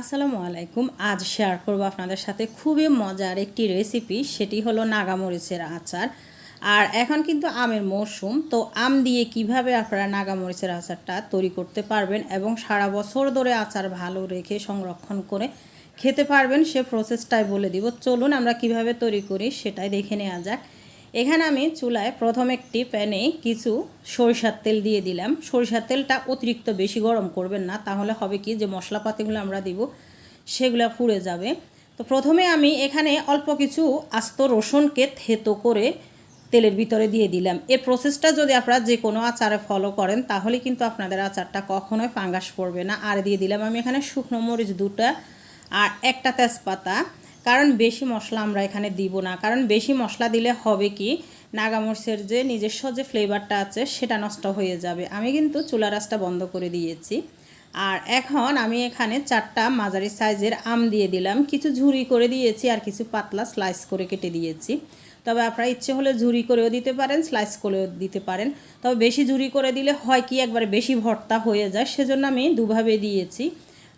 আসসালামু আলাইকুম। আজ শেয়ার করব আপনাদের সাথে খুবই মজার একটি রেসিপি সেটি হলো নাগামরিচের আচার। আর এখন কিন্তু আমের মরশুম তো আম দিয়ে কীভাবে আপনারা নাগামরিচের আচারটা তৈরি করতে পারবেন এবং সারা বছর ধরে আচার ভালো রেখে সংরক্ষণ করে খেতে পারবেন, সে প্রসেসটাই বলে দিব। চলুন আমরা কীভাবে তৈরি করি সেটাই দেখে নেওয়া যাক। এখানে আমি চুলায় প্রথম একটি প্যানে কিছু সরিষার তেল দিয়ে দিলাম। সরিষার তেলটা অতিরিক্ত বেশি গরম করবেন না, তাহলে হবে কি যে মশলাপাতিগুলো আমরা দিব, সেগুলো পুড়ে যাবে। তো প্রথমে আমি এখানে অল্প কিছু আস্ত রসুনকে থেতো করে তেলের ভিতরে দিয়ে দিলাম। এই প্রসেসটা যদি আপনারা যে কোনো আচারে ফলো করেন, তাহলে কিন্তু আপনাদের আচারটা কখনোই ফাঙ্গাস পড়বে না। আর দিয়ে দিলাম আমি এখানে শুকনো মরিচ দুটা আর একটা তেজপাতা। কারণ বেশি মশলা আমরা এখানে দিব না। কারণ বেশি মশলা দিলে হবে কি নাগামরিচের যে নিজস্ব যে ফ্লেভারটা আছে, সেটা নষ্ট হয়ে যাবে। আমি কিন্তু চুলা রাসটা বন্ধ করে দিয়েছি। আর এখন আমি এখানে চারটা মাঝারি সাইজের আম দিয়ে দিলাম। কিছু ঝুরি করে দিয়েছি আর কিছু পাতলা স্লাইস করে কেটে দিয়েছি। তবে আপনারা ইচ্ছে হলে ঝুরি করেও দিতে পারেন, স্লাইস করেও দিতে পারেন। তবে বেশি ঝুরি করে দিলে হয় কি, একবারে বেশি ভর্তা হয়ে যায়। সেজন্য আমি দুভাবে দিয়েছি।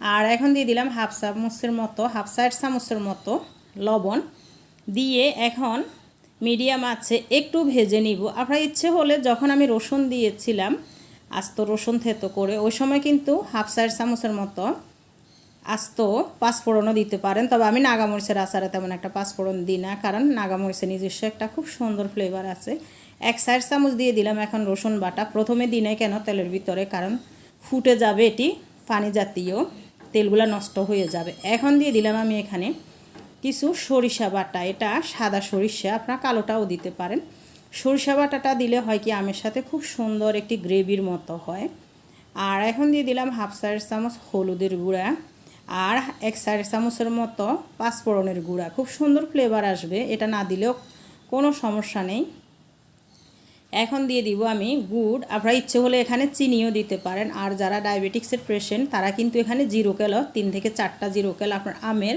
আর এখন দিয়ে দিলাম হাফ চামচের মতো, হাফ সাইড চামচের মতো লবণ। দিয়ে এখন মিডিয়াম আছে, একটু ভেজে নিব। আপনার ইচ্ছে হলে যখন আমি রসুন দিয়েছিলাম, আস্ত রসুন থেতো করে, ওই সময় কিন্তু হাফ সাইড চামচের মতো আস্ত পাঁচফোড়নও দিতে পারেন। তবে আমি নাগামরিচের আচারে তেমন একটা পাঁচফোড়ন দিই না, কারণ নাগামরিচের নিজস্ব একটা খুব সুন্দর ফ্লেভার আছে। এক সাইড চামচ দিয়ে দিলাম এখন রসুন বাটা। প্রথমে দিনে কেন তেলের ভিতরে, কারণ ফুটে যাবে এটি পানি জাতীয়। তেলগুলো নষ্ট হয়ে যাবে। এখন দিয়ে দিলাম আমি এখানে কিছু সরিষা বাটা। এটা সাদা সরিষা, আপনারা কালোটাও দিতে পারেন। সরিষা বাটাটা দিলে হয় কি, আমের সাথে খুব সুন্দর একটি গ্রেভির মতো হয়। আর এখন দিয়ে দিলাম হাফ সাইড চামচ হলুদের গুঁড়া আর এক সাইড চামচের মতো পাঁচফোড়নের গুঁড়া। খুব সুন্দর ফ্লেভার আসবে, এটা না দিলেও কোনো সমস্যা নেই। এখন দিয়ে দিব আমি গুড়। আপনারা ইচ্ছে হলে এখানে চিনিও দিতে পারেন। আর যারা ডায়াবেটিক্সের পেশেন্ট তারা কিন্তু এখানে জিরো কেলো, তিন থেকে চারটা জিরো কেল আপনার আমের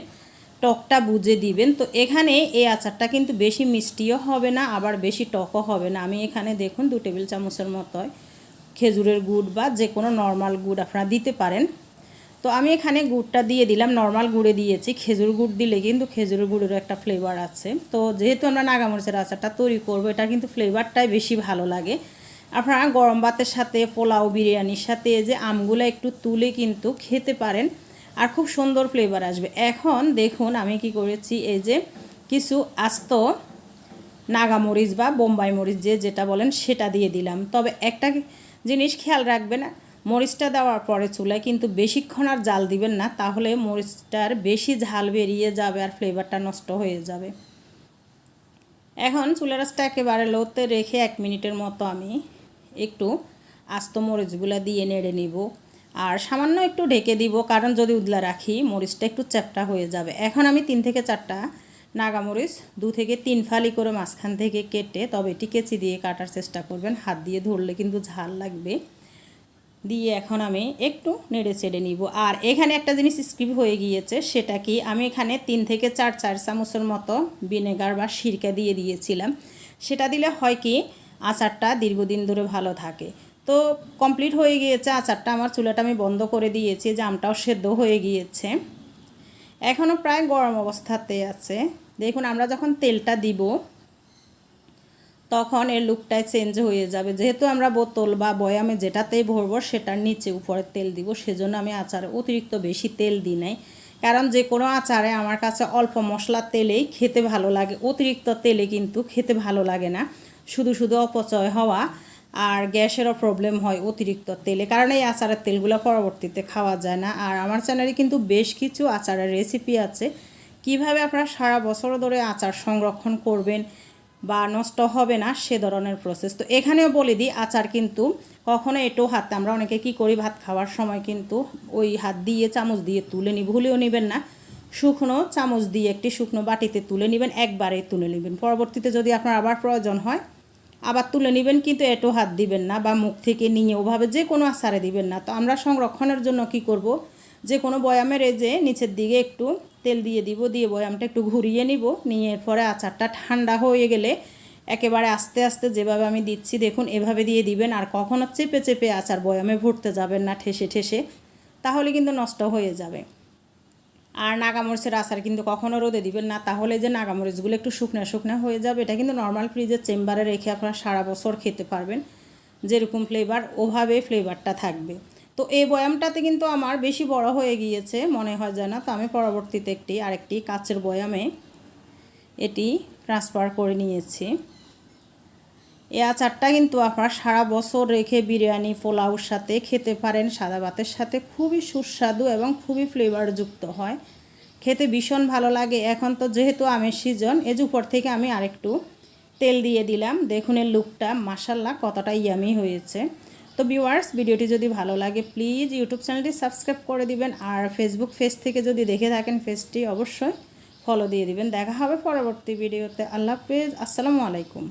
টকটা বুঝে দিবেন। তো এখানে এই আচারটা কিন্তু বেশি মিষ্টিও হবে না, আবার বেশি টকও হবে না। আমি এখানে দেখুন, দু টেবিল চামচের মতো খেজুরের গুড় বা যে কোনো নর্মাল গুড় আপনারা দিতে পারেন। তো আমি এখানে গুড়টা দিয়ে দিলাম নর্মাল গুড়ে দিয়েছি। খেজুর গুড় দিলে কিন্তু খেজুরের গুড়েরও একটা ফ্লেভার আছে। তো যেহেতু আমরা নাগামরিচের আচারটা তৈরি করব এটা কিন্তু ফ্লেভারটাই বেশি ভালো লাগে। আপনারা গরম ভাতের সাথে, পোলাও, বিরিয়ানির সাথে যে আমগুলো একটু তুলে কিন্তু খেতে পারেন আর খুব সুন্দর ফ্লেভার আসবে। এখন দেখুন আমি কি করেছি, এই যে কিছু আস্ত নাগামরিচ বা বোম্বাই মরিচ যে যেটা বলেন সেটা দিয়ে দিলাম। তবে একটা জিনিস খেয়াল রাখবেন মরিচটা দেওয়ার পরে চুলায় কিন্তু বেশিক্ষণ আর জাল দিবেন না, তাহলে মরিচটার বেশি ঝাল বেরিয়ে যাবে আর ফ্লেভারটা নষ্ট হয়ে যাবে। এখন চুলা রাসটা একেবারে লোতে রেখে এক মিনিটের মতো আমি একটু আস্ত মরিচগুলো দিয়ে নেড়ে নিব আর সামান্য একটু ঢেকে দিব, কারণ যদি উদলা রাখি মরিচটা একটু চ্যাপটা হয়ে যাবে। এখন আমি তিন থেকে চারটা নাগামরিচ, দু থেকে তিন ফালি করে মাঝখান থেকে কেটে তবে এটি কেচি দিয়ে কাটার চেষ্টা করবেন, হাত দিয়ে ধরলে কিন্তু ঝাল লাগবে। দিয়ে এখন আমি একটু নেড়ে চেড়ে নিব। আর এখানে একটা জিনিস স্কিপ হয়ে গিয়েছে, সেটা কি? আমি এখানে তিন থেকে চার চার চামচের মতো ভিনেগার বা সিরকা দিয়ে দিয়েছিলাম। সেটা দিলে হয় কি? আচারটা দীর্ঘদিন ধরে ভালো থাকে। তো কমপ্লিট হয়ে গিয়েছে আচারটা। আমার চুলাটা আমি বন্ধ করে দিয়েছি, জামটাও সেদ্ধ হয়ে গিয়েছে। এখনও প্রায় গরম অবস্থাতে আছে। দেখুন, আমরা যখন তেলটা দিব তখন এর লুকটাই চেঞ্জ হয়ে যাবে। যেহেতু আমরা বোতল বা বয়ামে যেটাতেই ভরবো সেটার নিচে উপরে তেল দিব, সেজন্য আমি আচারে অতিরিক্ত বেশি তেল দিই নাই। কারণ যে কোনো আচারে আমার কাছে অল্প মশলা তেলেই খেতে ভালো লাগে, অতিরিক্ত তেলে কিন্তু খেতে ভালো লাগে না। শুধু শুধু অপচয় হওয়া আর গ্যাসেরও প্রবলেম হয় অতিরিক্ত তেলে, কারণ এই আচারের তেলগুলো পরবর্তীতে খাওয়া যায় না। আর আমার চ্যানেলে কিন্তু বেশ কিছু আচারের রেসিপি আছে। কীভাবে আপনারা সারা বছর ধরে আচার সংরক্ষণ করবেন বা নষ্ট হবে না সে ধরনের প্রসেস তো এখানেও বলে দিই, আচার কিন্তু কখনো এটো হাতে আমরা অনেকে কি করি, ভাত খাওয়ার সময় কিন্তু ওই হাত দিয়ে চামচ দিয়ে তুলে নিই ভুলেও নেবেন না। শুকনো চামচ দিয়ে একটি শুকনো বাটিতে তুলে নেবেন, একবারে তুলে নেবেন। পরবর্তীতে যদি আপনার আবার প্রয়োজন হয়, আবার তুলে নেবেন, কিন্তু এটো হাত দিবেন না বা মুখ থেকে নিয়ে ওভাবে যে কোনো আচারে দিবেন না। তো আমরা সংরক্ষণের জন্য কি করব, যে কোনো বয়ামের এই যে নিচের দিকে একটু তেল দিয়ে দিব, দিয়ে বয়ামটা একটু ঘুরিয়ে নিব। নিয়ে এরপরে আচারটা ঠান্ডা হয়ে গেলে একেবারে আস্তে আস্তে যেভাবে আমি দিচ্ছি, দেখুন, এভাবে দিয়ে দিবেন আর কখনো চেপে চেপে আচার বয়ামে ভরতে যাবেন না, ঠেসে ঠেসে। তাহলে কিন্তু নষ্ট হয়ে যাবে। আর নাগামরিচের আচার কিন্তু কখনো রোদে দিবেন না, তাহলে যে নাগামরিচগুলো একটু শুকনা শুকনা হয়ে যাবে, এটা কিন্তু নর্মাল ফ্রিজের চেম্বারে রেখে আপনারা সারা বছর খেতে পারবেন। যেরকম ফ্লেভার ওভাবে ফ্লেভারটা থাকবে। তো এই বয়ামটাতে কিন্তু আমার বেশি বড় হয়ে গিয়েছে, মনে হয় যেন। তো আমি পরবর্তীতে একটি, আরেকটি কাচের বয়ামে এটি ট্রান্সফার করে নিয়েছি। এই আচারটা কিন্তু আপনারা সারা বছর রেখে বিরিয়ানি, পোলাওর সাথে খেতে পারেন। সাদা ভাতের সাথে খুবই সুস্বাদু এবং খুবই ফ্লেভারযুক্ত হয়। খেতে ভীষণ ভালো লাগে। এখন তো যেহেতু আমের সিজন এজ উপর থেকে আমি আরেকটু তেল দিয়ে দিলাম। দেখুন এর লুকটা মাসাল্লাহ কতটা ইয়ামি হয়েছে। তো ভিউয়ার্স ভিডিওটি যদি ভালো লাগে প্লিজ ইউটিউব চ্যানেলটি সাবস্ক্রাইব করে দিবেন আর ফেসবুক পেজ থেকে যদি দেখে থাকেন পেজটি অবশ্যই ফলো দিয়ে দিবেন। দেখা হবে পরবর্তী ভিডিওতে আল্লাহ হাফেজ। আসসালামু আলাইকুম।